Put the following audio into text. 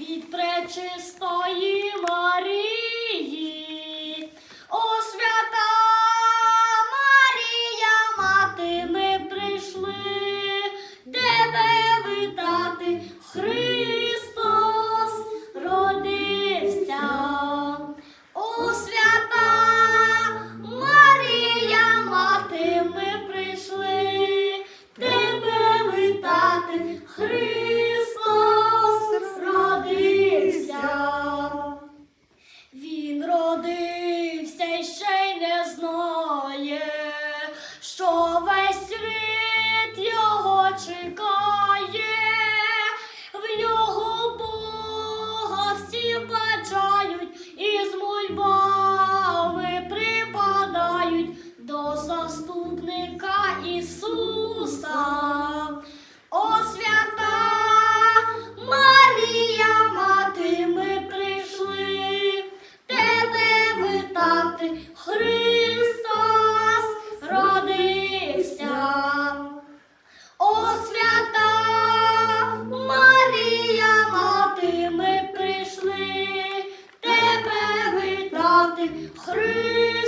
від пречистої. Michael. грати. Хри...